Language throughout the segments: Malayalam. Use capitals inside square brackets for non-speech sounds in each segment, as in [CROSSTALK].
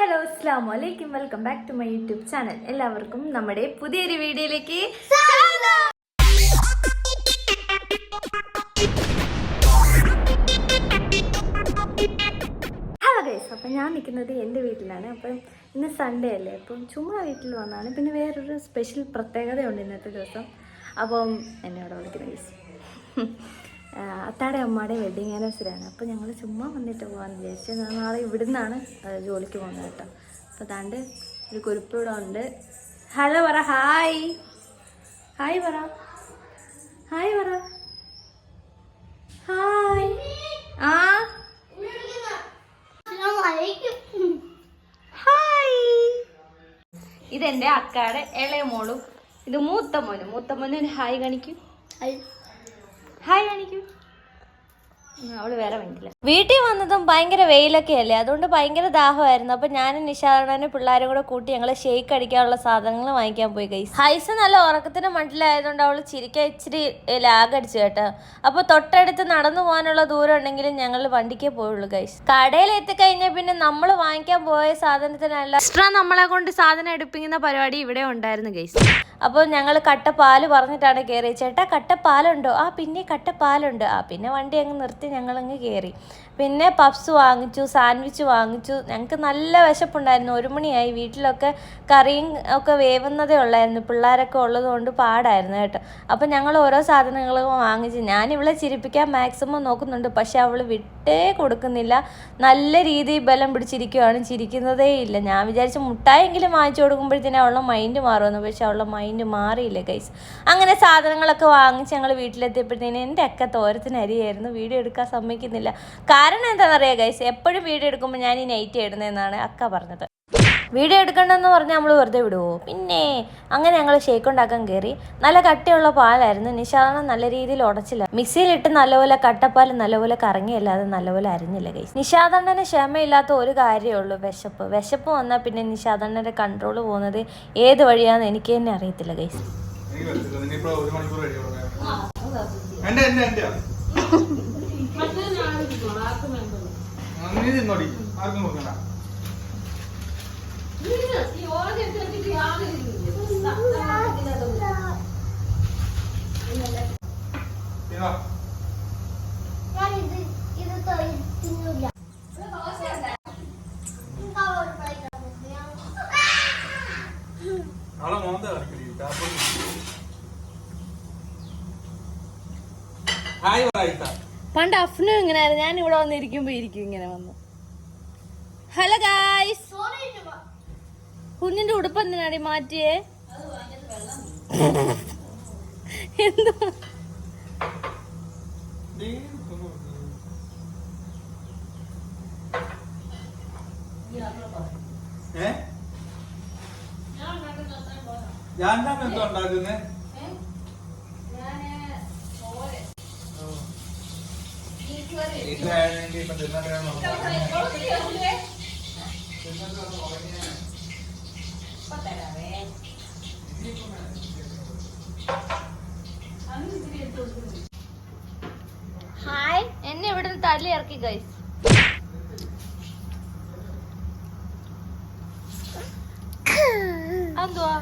ഹലോ അസ്സാം വലൈക്കും welcome back to my YouTube channel. എല്ലാവർക്കും നമ്മുടെ പുതിയൊരു വീഡിയോയിലേക്ക് ഹലോ അപ്പം ഞാൻ നിൽക്കുന്നത് എന്റെ വീട്ടിലാണ്. അപ്പം ഇന്ന് സൺഡേ അല്ലേ? അപ്പം ചുമ്മാ വീട്ടിൽ വന്നാണ് പിന്നെ വേറൊരു സ്പെഷ്യൽ പ്രത്യേകതയുണ്ട് ഇന്നത്തെ ദിവസം. അപ്പം എന്നെ അവിടെ വിളിക്കുന്ന ഗൈസ് അത്താടെ അമ്മയുടെ വെഡിങ് ആനിവേഴ്സറി ആണ്. അപ്പോൾ ഞങ്ങൾ ചുമ്മാ വന്നിട്ട് പോകാമെന്ന് വിചാരിച്ചു ഞാൻ നാളെ ഇവിടെ നിന്നാണ് ജോലിക്ക് പോകുന്നത് കേട്ടോ. അപ്പോൾ താണ്ട് ഒരു കുരുപ്പ് ഇവിടെ ഉണ്ട്. ഹലോ പറ. ഹായ് ഹായ് പറ. ഹായ് പറ. ഹായ് ആ? ഹായ് ഇതെന്റെ അക്കാടെ ഇളയ മോളും ഇത് മൂത്ത മോനും. മൂത്ത മോനും ഹായ് കാണിക്കും. ഹായ്. കാണിക്കൂ ഉം, അവൾ വേറെ വേണ്ടില്ല വീട്ടിൽ വന്നതും ഭയങ്കര വെയിലൊക്കെ അല്ലേ അതുകൊണ്ട് ഭയങ്കര ദാഹമായിരുന്നു. അപ്പൊ ഞാനും നിഷാദനും പിള്ളേരും കൂടെ കൂട്ടി ഞങ്ങൾ ഷേക്ക് അടിക്കാനുള്ള സാധനങ്ങൾ വാങ്ങിക്കാൻ പോയി കൈ ഹൈസ് നല്ല ഉറക്കത്തിന് മണ്ടിലായതുകൊണ്ട് അവൾ ചിരിക്കാൻ ഇച്ചിരി ലാഗ് അടിച്ചു കേട്ടോ. അപ്പൊ തൊട്ടടുത്ത് നടന്നു പോകാനുള്ള ദൂരം ഉണ്ടെങ്കിലും ഞങ്ങൾ വണ്ടിക്കേ പോയുള്ളൂ കൈസ് കടയിൽ എത്തിക്കഴിഞ്ഞാൽ പിന്നെ നമ്മൾ വാങ്ങിക്കാൻ പോയ സാധനത്തിനല്ല എക്സ്ട്രാ നമ്മളെ കൊണ്ട് സാധനം എടുപ്പിക്കുന്ന പരിപാടി ഇവിടെ ഉണ്ടായിരുന്നു കൈസ് അപ്പോൾ ഞങ്ങൾ കട്ട പാൽ പറഞ്ഞിട്ടാണ് കയറി ചേട്ടാ കട്ടപ്പാലുണ്ടോ? ആ പിന്നെ കട്ട പാലുണ്ട് ആ പിന്നെ വണ്ടി അങ്ങ് നിർത്തി ഞങ്ങളങ്ങ് കയറി പിന്നെ പഫ്സ് വാങ്ങിച്ചു സാൻഡ്വിച്ച് വാങ്ങിച്ചു. ഞങ്ങൾക്ക് നല്ല വിശപ്പുണ്ടായിരുന്നു. ഒരു മണിയായി വീട്ടിലൊക്കെ കറിയും ഒക്കെ വേവുന്നതേ ഉള്ളായിരുന്നു. പിള്ളേരൊക്കെ ഉള്ളതുകൊണ്ട് പാടായിരുന്നു കേട്ടോ. അപ്പം ഞങ്ങൾ ഓരോ സാധനങ്ങളും വാങ്ങിച്ച് ഞാൻ ഇവളെ ചിരിപ്പിക്കാൻ മാക്സിമം നോക്കുന്നുണ്ട്. പക്ഷേ അവൾ വിട്ടേ കൊടുക്കുന്നില്ല. നല്ല രീതിയിൽ ബലം പിടിച്ചിരിക്കുകയാണ് ചിരിക്കുന്നതേ ഇല്ല. ഞാൻ വിചാരിച്ച് മുട്ടായെങ്കിലും വാങ്ങിച്ചു കൊടുക്കുമ്പോഴത്തേനും അവളുടെ മൈൻഡ് മാറുമെന്ന്. പക്ഷെ അവളുടെ മൈൻഡ് മാറിയില്ല ഗൈസ് അങ്ങനെ സാധനങ്ങളൊക്കെ വാങ്ങിച്ച് ഞങ്ങൾ വീട്ടിലെത്തിയപ്പോഴത്തേനും എന്റെ അക്ക തോരത്തിന് അരിയായിരുന്നു വീഡിയോ എടുക്കാൻ സമ്മതിക്കുന്നില്ല. കാരണം എന്താണെന്ന് അറിയാം ഗൈസ് എപ്പോഴും വീഡിയോ എടുക്കുമ്പോൾ ഞാൻ ഈ നൈറ്റ് ഇടുന്നതെന്നാണ് അക്ക പറഞ്ഞത്. വീഡിയോ എടുക്കണ്ടെന്ന് പറഞ്ഞാൽ നമ്മൾ വെറുതെ വിടുവോ? പിന്നെ അങ്ങനെ ഞങ്ങൾ ഷേക്ക് ഉണ്ടാക്കാൻ കയറി നല്ല കട്ടിയുള്ള പാലായിരുന്നു. നിഷാദനം നല്ല രീതിയിൽ ഉടച്ചില്ല. മിക്സിയിലിട്ട് നല്ലപോലെ കട്ടപ്പാൽ നല്ലപോലെ കറങ്ങിയല്ലാതെ നല്ലപോലെ അരിഞ്ഞില്ല ഗൈസ് നിഷാദണ്ണന് ക്ഷമയില്ലാത്ത ഒരു കാര്യമേ ഉള്ളൂ വിശപ്പ്. വിശപ്പ് വന്നാൽ പിന്നെ നിഷാദണ്ണന്റെ കൺട്രോൾ പോകുന്നത് ഏത് വഴിയാന്ന് എനിക്ക് തന്നെ അറിയത്തില്ല ഗൈസ്. എന്റെ എന്റെ എന്റെ. നീ തിന്നോടി ആർക്കും കൊടുക്കണ്ട. തിന്നോ. അവളെ മോന്ത കളിക്കടി. ടാപ്പ് ഹായ് പറ പണ്ട് അഫ്നു ഇങ്ങനെയായിരുന്നു ഞാൻ ഇവിടെ വന്നിരിക്കുമ്പോ ഇരിക്കും ഇങ്ങനെ വന്നു. ഹലോ ഗായ്സ് കുഞ്ഞിന്റെ ഉടുപ്പ് എന്തിനാടി മാറ്റിയേ? എന്തോ ഞാൻ എന്താ ഉണ്ടാക്കുന്നേ? ഹായ് എന്നെ ഇവിടെ നിന്ന് തള്ളി ഇറക്കി ഗൈസ് എന്തുവാ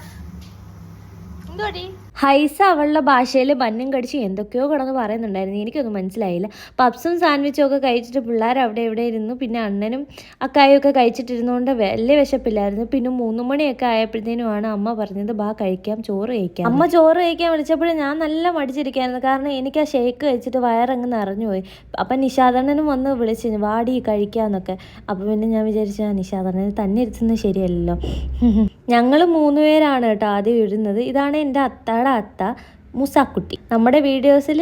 [LAUGHS] എന്തുവാടി? ഹൈസ അവളുടെ ഭാഷയിൽ മഞ്ഞം കടിച്ച് എന്തൊക്കെയോ കിടന്ന് പറയുന്നുണ്ടായിരുന്നു. എനിക്കൊന്നും മനസ്സിലായില്ല. പപ്സും സാൻഡ്വിച്ചും ഒക്കെ കഴിച്ചിട്ട് പിള്ളേർ അവിടെ എവിടെ ഇരുന്നു. പിന്നെ അണ്ണനും അക്കായും ഒക്കെ കഴിച്ചിട്ടിരുന്നതുകൊണ്ട് വലിയ വിശപ്പില്ലായിരുന്നു. പിന്നെ മൂന്ന് മണിയൊക്കെ ആയപ്പോഴത്തേനുമാണ് അമ്മ പറഞ്ഞത് ബാ കഴിക്കാം ചോറ് കഴിക്കാം. അമ്മ ചോറ് കഴിക്കാൻ വിളിച്ചപ്പോഴും ഞാൻ നല്ല മടിച്ചിരിക്കായിരുന്നു. കാരണം എനിക്ക് ആ ഷേക്ക് കഴിച്ചിട്ട് വയറങ്ങ് നിറഞ്ഞുപോയി. അപ്പം നിഷാദണ്ണനും വന്ന് വിളിച്ചു വാടി കഴിക്കാമെന്നൊക്കെ അപ്പോൾ പിന്നെ ഞാൻ വിചാരിച്ചു ആ നിഷാദണ്ണന് തന്നെ ഇരുത്തുന്നത് ശരിയല്ലല്ലോ. ഞങ്ങൾ മൂന്ന് പേരാണ് കേട്ടോ ആദ്യം ഇടുന്നത് ഇതാണ് എന്റെ അത്താടെ അത്ത മുസാക്കുട്ടി. നമ്മുടെ വീഡിയോസിൽ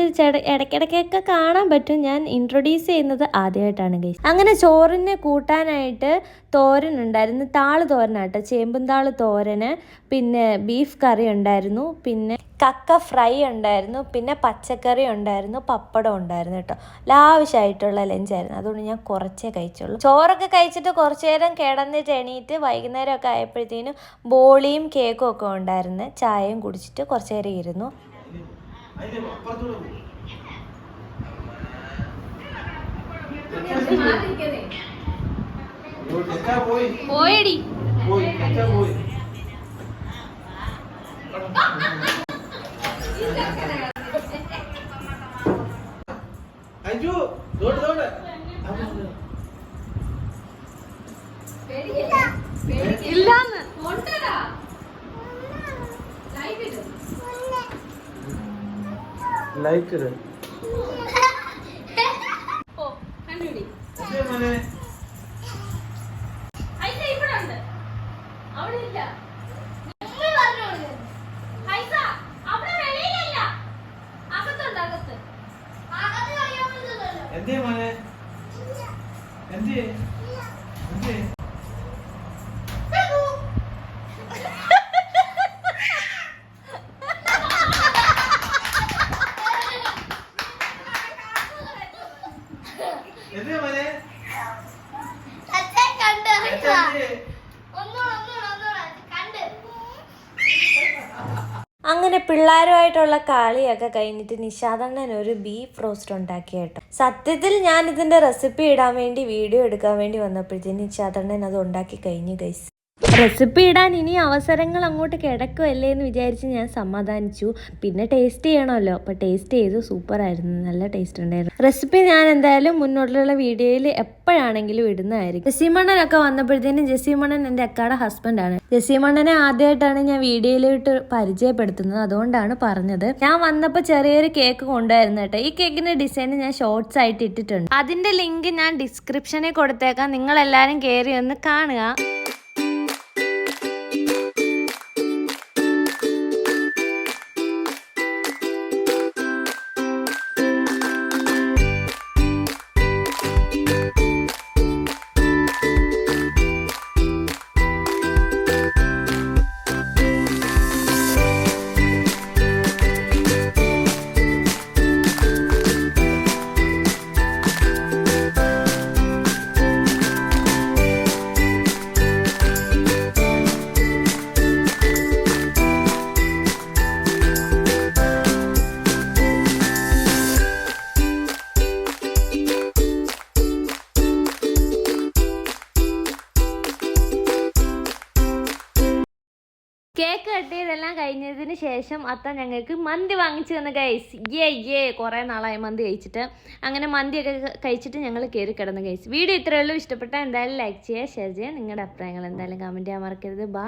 ഇടയ്ക്കിടയ്ക്കൊക്കെ കാണാൻ പറ്റും. ഞാൻ ഇൻട്രൊഡ്യൂസ് ചെയ്യുന്നത് ആദ്യമായിട്ടാണ് ഗൈസ് അങ്ങനെ ചോറിന് കൂട്ടാനായിട്ട് തോരൻ ഉണ്ടായിരുന്നു. താൾ തോരനാട്ടോ. ചേമ്പും താൾ തോരന് പിന്നെ ബീഫ് കറി ഉണ്ടായിരുന്നു. പിന്നെ കക്ക ഫ്രൈ ഉണ്ടായിരുന്നു പിന്നെ പച്ചക്കറി ഉണ്ടായിരുന്നു പപ്പടം ഉണ്ടായിരുന്നു കേട്ടോ. ലാവശ്യമായിട്ടുള്ള ലഞ്ചായിരുന്നു. അതുകൊണ്ട് ഞാൻ കുറച്ചേ കഴിച്ചുള്ളൂ. ചോറൊക്കെ കഴിച്ചിട്ട് കുറച്ചു നേരം കിടന്നിട്ട് എണീറ്റ് വൈകുന്നേരം ഒക്കെ ആയപ്പോഴത്തേനും ബോളിയും കേക്കും ഒക്കെ ഉണ്ടായിരുന്നു. ചായയും കുടിച്ചിട്ട് കുറച്ചു നേരം ഇരുന്നു. പോയി. പോയി. അഞ്ചു തോട് തോട് ഇല്ലാന്ന്. ലൈക്ക് ഇട്. ഓ കണ്ടുപിടി എന്തേ മോനെ ഐസ ഇവിടെ ഉണ്ട് അവിടെ ഇല്ല ഐസ അവിടെ വെളിയിലല്ല അകത്തുണ്ട് അകത്ത് എന്തേ മോനെ എന്തേ എന്തേ എന്തേ മോനെ എന്തേ അങ്ങനെ പിള്ളേരുമായിട്ടുള്ള കളിയൊക്കെ കഴിഞ്ഞിട്ട് നിഷാദണ്ണൻ ഒരു ബീഫ് റോസ്റ്റ് ഉണ്ടാക്കി സത്യത്തിൽ ഞാൻ ഇതിന്റെ റെസിപ്പി ഇടാൻ വേണ്ടി വീഡിയോ എടുക്കാൻ വേണ്ടി വന്നപ്പോഴത്തേന് നിഷാദണ്ണൻ അത് ഉണ്ടാക്കി കഴിഞ്ഞു ഗൈസ് റെസിപ്പി ഇടാൻ ഇനി അവസരങ്ങൾ അങ്ങോട്ട് കിടക്കുമല്ലേ എന്ന് വിചാരിച്ച് ഞാൻ സമാധാനിച്ചു. പിന്നെ ടേസ്റ്റ് ചെയ്യണമല്ലോ. അപ്പോൾ ടേസ്റ്റ് ചെയ്തു. സൂപ്പറായിരുന്നു നല്ല ടേസ്റ്റ് ഉണ്ടായിരുന്നു. റെസിപ്പി ഞാൻ എന്തായാലും മുന്നോട്ടുള്ള വീഡിയോയിൽ എപ്പോഴാണെങ്കിലും ഇടുന്നതായിരിക്കും. ജസീമണ്ണനൊക്കെ വന്നപ്പോഴത്തേനും ജസീമണ്ണൻ എന്റെ അക്കാടെ ഹസ്ബൻഡാണ് ജസീമണ്ണനെ ആദ്യമായിട്ടാണ് ഞാൻ വീഡിയോയിലിട്ട് പരിചയപ്പെടുത്തുന്നത്. അതുകൊണ്ടാണ് പറഞ്ഞത്. ഞാൻ വന്നപ്പോൾ ചെറിയൊരു കേക്ക് കൊണ്ടുവരുന്നു കേട്ടോ. ഈ കേക്കിന്റെ ഡിസൈൻ ഞാൻ ഷോർട്സ് ആയിട്ട് ഇട്ടിട്ടുണ്ട്. അതിന്റെ ലിങ്ക് ഞാൻ ഡിസ്ക്രിപ്ഷനിൽ കൊടുത്തേക്കാം. നിങ്ങളെല്ലാവരും കയറി ഒന്ന് കാണുക. കേക്ക് കട്ട് ചെയ്തെല്ലാം കഴിഞ്ഞതിന് ശേഷം അത്ത ഞങ്ങൾക്ക് മന്തി വാങ്ങിച്ചു തന്ന ഗൈസ് ഏ ഏ കുറേ നാളായി മന്തി കഴിച്ചിട്ട്. അങ്ങനെ മന്തിയൊക്കെ കഴിച്ചിട്ട് ഞങ്ങൾ കയറി കിടന്ന് ഗൈസ് വീഡിയോ ഇത്രയേ ഉള്ളൂ. ഇഷ്ടപ്പെട്ടാൽ എന്തായാലും ലൈക്ക് ചെയ്യുക ഷെയർ ചെയ്യുക. നിങ്ങളുടെ അഭിപ്രായങ്ങൾ എന്തായാലും കമന്റ് ചെയ്യാൻ മറക്കരുത്. ബാ